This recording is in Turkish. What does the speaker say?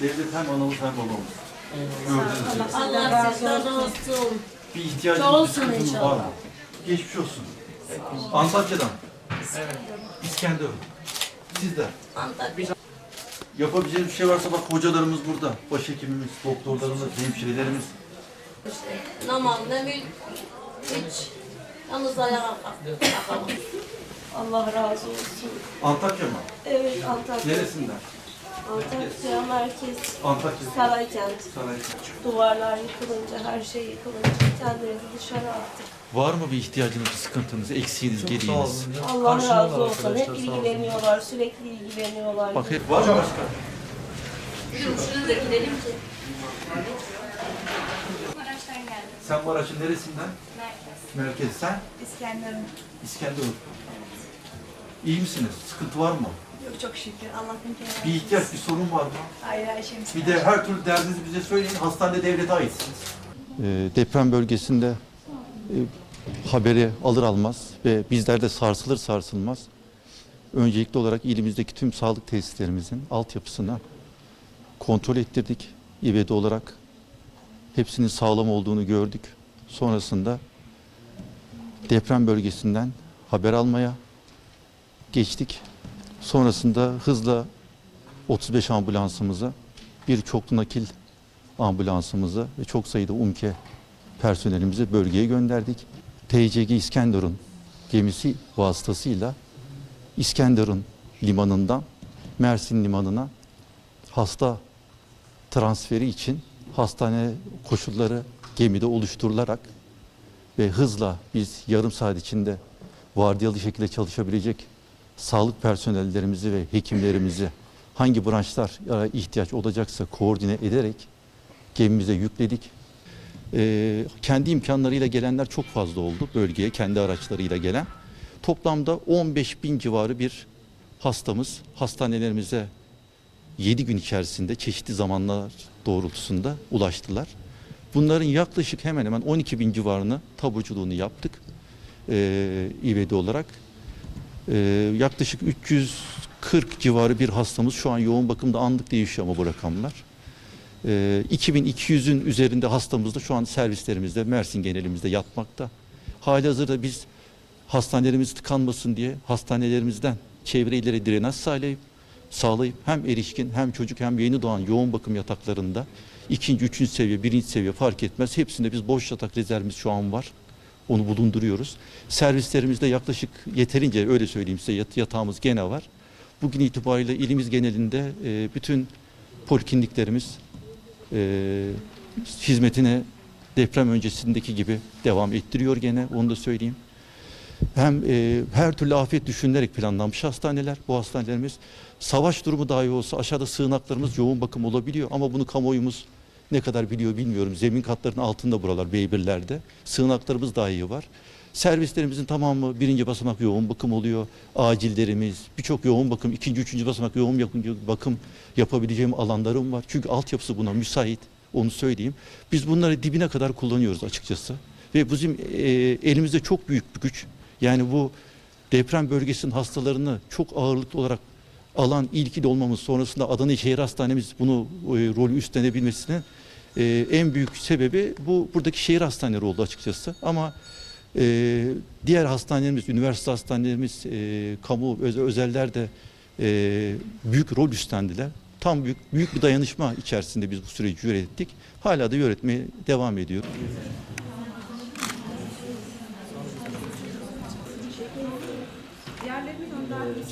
Devlet hem anamız hem babamız. Gördüğünüz gibi. Allah razı olsun. Bir ihtiyacınız, bir Olsun sıkıntınız var mı? Geçmiş olsun. Antakya'dan. İskenderun. Sizden. Antakya. Yapabileceğiniz bir şey varsa bak hocalarımız burada. Başhekimimiz, doktorlarımız, hemşirelerimiz. İşte namaz ne mülk hiç. Yalnız ayağa kalkalım. Allah razı olsun. Antakya mı? Evet Antakya. Neresinden? Antakya merkez. Antakya. Saraykent. Saraykent. Duvarlar yıkılınca, her şey yıkılınca kendimizi dışarı attık. Var mı bir ihtiyacınız, bir sıkıntınız, eksiğiniz, Çok sağ olun. Allah Karşılıyorlar razı olsun. Hep ilgileniyorlar, sürekli ilgileniyorlar. Bak hep var mı başka? Şurada gidelim ki. Maraş'tan geldim. Sen Maraş'ın neresinden? Merkez. Merkez. Sen? İskenderun. İskenderun. İyi misiniz? Sıkıntı var mı? Yok çok şükür. Allah'ın kerem. Bir ihtiyaç, bir sorun var mı? Ayrı Ayşem. Bir de her türlü derdinizi bize söyleyin. Hastane devlete aitsiniz. deprem bölgesinde e, haberi alır almaz ve bizler de sarsılır sarsılmaz öncelikli olarak ilimizdeki tüm sağlık tesislerimizin altyapısına kontrol ettirdik. İvedi olarak hepsinin sağlam olduğunu gördük. Sonrasında deprem bölgesinden haber almaya geçtik. Sonrasında hızla 35 ambulansımıza bir çoklu nakil ambulansımızı ve çok sayıda UMKE personelimizi bölgeye gönderdik. TCG İskenderun gemisi vasıtasıyla İskenderun limanından Mersin limanına hasta transferi için hastane koşulları gemide oluşturularak ve hızla biz yarım saat içinde vardiyalı şekilde çalışabilecek sağlık personellerimizi ve hekimlerimizi hangi branşlar ihtiyaç olacaksa koordine ederek gemimize yükledik. Ee, kendi imkanlarıyla gelenler çok fazla oldu bölgeye, kendi araçlarıyla gelen. Toplamda 15 bin civarı bir hastamız hastanelerimize 7 gün içerisinde çeşitli zamanlar doğrultusunda ulaştılar. Bunların yaklaşık hemen hemen 12 bin civarını taburculuğunu yaptık ee, İVD olarak. Ee, yaklaşık 340 civarı bir hastamız şu an yoğun bakımda anlık değişiyor ama bu rakamlar. Ee, 2200'ün üzerinde hastamız da şu an servislerimizde, Mersin genelimizde yatmakta. Halihazırda biz hastanelerimiz tıkanmasın diye hastanelerimizden çevre illere drenaj sağlayıp, sağlayıp hem erişkin hem çocuk hem yeni doğan yoğun bakım yataklarında ikinci, üçüncü seviye, birinci seviye fark etmez. Hepsinde biz boş yatak rezervimiz şu an var. Onu bulunduruyoruz. Servislerimizde yaklaşık yeterince öyle söyleyeyim size yat- yatağımız gene var. Bugün itibariyle ilimiz genelinde e, bütün polikliniklerimiz e, hizmetine deprem öncesindeki gibi devam ettiriyor gene onu da söyleyeyim. Hem e, her türlü afet düşünülerek planlanmış hastaneler. Bu hastanelerimiz savaş durumu dahi olsa aşağıda sığınaklarımız yoğun bakım olabiliyor ama bunu kamuoyumuz ne kadar biliyor bilmiyorum. Zemin katlarının altında buralar Beybirler'de. Sığınaklarımız dahi var. Servislerimizin tamamı birinci basamak yoğun bakım oluyor. Acillerimiz, birçok yoğun bakım, ikinci, üçüncü basamak yoğun bakım yapabileceğim alanlarım var. Çünkü altyapısı buna müsait, onu söyleyeyim. Biz bunları dibine kadar kullanıyoruz açıkçası. Ve bizim e, elimizde çok büyük bir güç. Yani bu deprem bölgesinin hastalarını çok ağırlıklı olarak alan ilk il olmamız sonrasında Adana Şehir Hastanemiz bunu e, rolü üstlenebilmesinin e, en büyük sebebi bu buradaki şehir hastaneleri oldu açıkçası. Ama e, diğer hastanelerimiz, üniversite hastanelerimiz, e, kamu, özel, özeller de e, büyük rol üstlendiler. Tam büyük, büyük bir dayanışma içerisinde biz bu süreci yönettik. Hala da yönetmeye devam ediyoruz. Diğerlerini göndermiş.